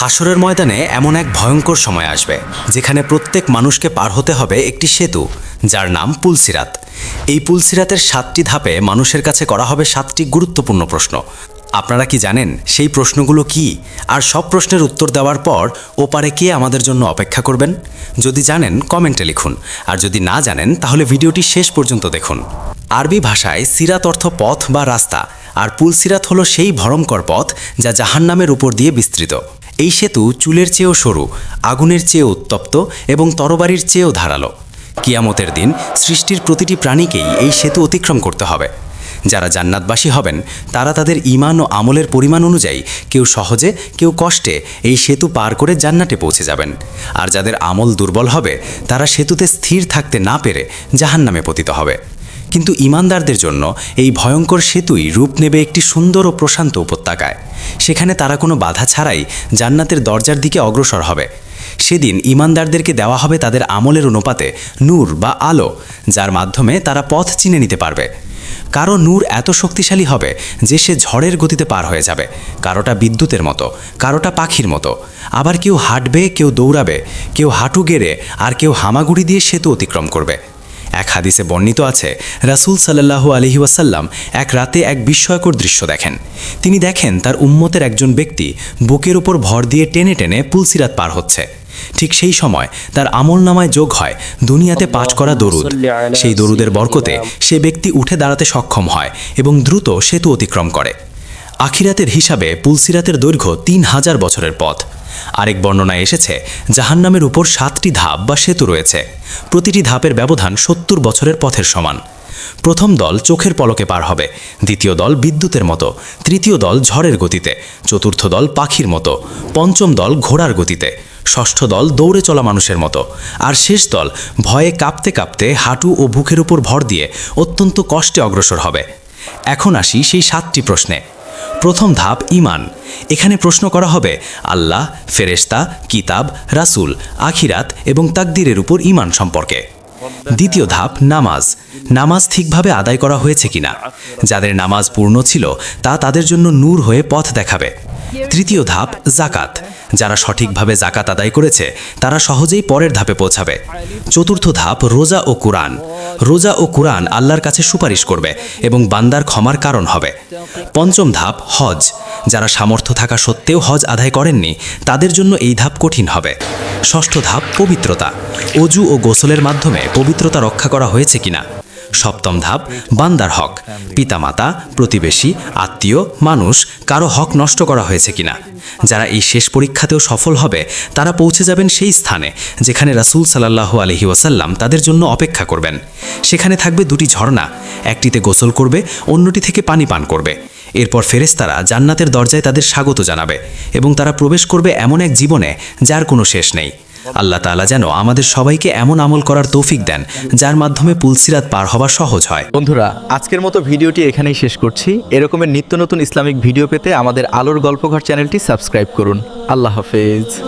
হাসরের ময়দানে এমন এক ভয়ঙ্কর সময় আসবে, যেখানে প্রত্যেক মানুষকে পার হতে হবে একটি সেতু, যার নাম পুলসিরাত। এই পুলসিরাতের সাতটি ধাপে মানুষের কাছে করা হবে সাতটি গুরুত্বপূর্ণ প্রশ্ন। আপনারা কি জানেন সেই প্রশ্নগুলো কি? আর সব প্রশ্নের উত্তর দেওয়ার পর ওপারে কে আমাদের জন্য অপেক্ষা করবেন? যদি জানেন, কমেন্টে লিখুন। আর যদি না জানেন, তাহলে ভিডিওটি শেষ পর্যন্ত দেখুন। আরবি ভাষায় সিরাত অর্থ পথ বা রাস্তা, আর পুলসিরাত হলো সেই ভরমকর পথ যা জাহান্নামের উপর দিয়ে বিস্তৃত। এই সেতু চুলের চেয়েও সরু, আগুনের চেয়েও উত্তপ্ত এবং তরবারির চেয়েও ধারালো। কিয়ামতের দিন সৃষ্টির প্রতিটি প্রাণীকেই এই সেতু অতিক্রম করতে হবে। যারা জান্নাতবাসী হবেন, তারা তাদের ইমান ও আমলের পরিমাণ অনুযায়ী কেউ সহজে, কেউ কষ্টে এই সেতু পার করে জান্নাতে পৌঁছে যাবেন। আর যাদের আমল দুর্বল হবে, তারা সেতুতে স্থির থাকতে না পেরে জাহান্নামে পতিত হবে। কিন্তু ইমানদারদের জন্য এই ভয়ঙ্কর সেতুই রূপ নেবে একটি সুন্দর ও প্রশান্ত উপত্যকায়। সেখানে তারা কোনো বাধা ছাড়াই জান্নাতের দরজার দিকে অগ্রসর হবে। সেদিন ইমানদারদেরকে দেওয়া হবে তাদের আমলের অনুপাতে নূর বা আলো, যার মাধ্যমে তারা পথ চিনে নিতে পারবে। কারও নূর এত শক্তিশালী হবে যে সে ঝড়ের গতিতে পার হয়ে যাবে। কারোটা বিদ্যুতের মতো, কারোটা পাখির মতো। আবার কেউ হাঁটবে, কেউ দৌড়াবে, কেউ হাঁটু গেড়ে, আর কেউ হামাগুড়ি দিয়ে সেতু অতিক্রম করবে। এক হাদিসে বর্ণিত আছে, রাসূল সাল্লাল্লাহু আলহি ওয়াসাল্লাম এক রাতে এক বিস্ময়কর দৃশ্য দেখেন। তিনি দেখেন তার উম্মতের একজন ব্যক্তি বুকের উপর ভর দিয়ে টেনে টেনে পুলসিরাত পার হচ্ছে। ঠিক সেই সময় তার আমল নামায় যোগ হয় দুনিয়াতে পাঠ করা দরুদ। সেই দরুদের বরকতে সে ব্যক্তি উঠে দাঁড়াতে সক্ষম হয় এবং দ্রুত সেতু অতিক্রম করে। আখিরাতের হিসাবে পুলসিরাতের দৈর্ঘ্য তিন হাজার বছরের পথ। আরেক বর্ণনায় এসেছে জাহান্নামের উপর সাতটি ধাপ বা সেতু রয়েছে। প্রতিটি ধাপের ব্যবধান সত্তর বছরের পথের সমান। প্রথম দল চোখের পলকে পার হবে, দ্বিতীয় দল বিদ্যুতের মতো, তৃতীয় দল ঝড়ের গতিতে, চতুর্থ দল পাখির মতো, পঞ্চম দল ঘোড়ার গতিতে, ষষ্ঠ দল দৌড়ে চলা মানুষের মতো, আর শেষ দল ভয়ে কাঁপতে কাঁপতে হাঁটু ও বুকের উপর ভর দিয়ে অত্যন্ত কষ্টে অগ্রসর হবে। এখন আসি সেই সাতটি প্রশ্নে। প্রথম ধাপ ইমান এখানে প্রশ্ন করা হবে, আল্লাহ, ফেরেশতা, কিতাব, রাসুল, আখিরাত এবং তাকদিরের উপর ইমান সম্পর্কে। দ্বিতীয় ধাপ, নামাজ। নামাজ ঠিকভাবে আদায় করা হয়েছে কিনা? যাদের নামাজ পূর্ণ ছিল, তা তাদের জন্য নূর হয়ে পথ দেখাবে। তৃতীয় ধাপ জাকাত যারা সঠিকভাবে জাকাত আদায় করেছে, তারা সহজেই পরের ধাপে পৌঁছাবে। চতুর্থ ধাপ, রোজা ও কুরআন। রোজা ও কুরআন আল্লাহর কাছে সুপারিশ করবে এবং বান্দার ক্ষমার কারণ হবে। পঞ্চম ধাপ, হজ। যারা সামর্থ্য থাকা সত্ত্বেও হজ আদায় করেননি, তাদের জন্য এই ধাপ কঠিন হবে। ষষ্ঠ ধাপ, পবিত্রতা। অজু ও গোসলের মাধ্যমে পবিত্রতা রক্ষা করা হয়েছে কিনা? সপ্তম ধাপ, বান্দার হক। পিতামাতা, প্রতিবেশী, আত্মীয়, মানুষ, কারও হক নষ্ট করা হয়েছে কিনা? যারা এই শেষ পরীক্ষাতেও সফল হবে, তারা পৌঁছে যাবেন সেই স্থানে, যেখানে রাসূল সাল্লাহ আলহি ওয়াসাল্লাম তাদের জন্য অপেক্ষা করবেন। সেখানে থাকবে দুটি ঝর্ণা, একটিতে গোসল করবে, অন্যটি থেকে পানি পান করবে। এরপর ফেরেশতারা জান্নাতের দরজায় তাদের স্বাগত জানাবে এবং তারা প্রবেশ করবে এমন এক জীবনে যার কোনো শেষ নেই। আল্লাহ তালা যেন আমাদের সবাইকে এমন আমল করার তৌফিক দেন, যার মাধ্যমে পুলসিরাত পার হওয়া সহজ হয়। বন্ধুরা, আজকের মতো ভিডিওটি এখানেই শেষ করছি। এরকমের নিত্য নতুন ইসলামিক ভিডিও পেতে আমাদের আলোর গল্পঘর চ্যানেলটি সাবস্ক্রাইব করুন। আল্লাহ হাফেজ।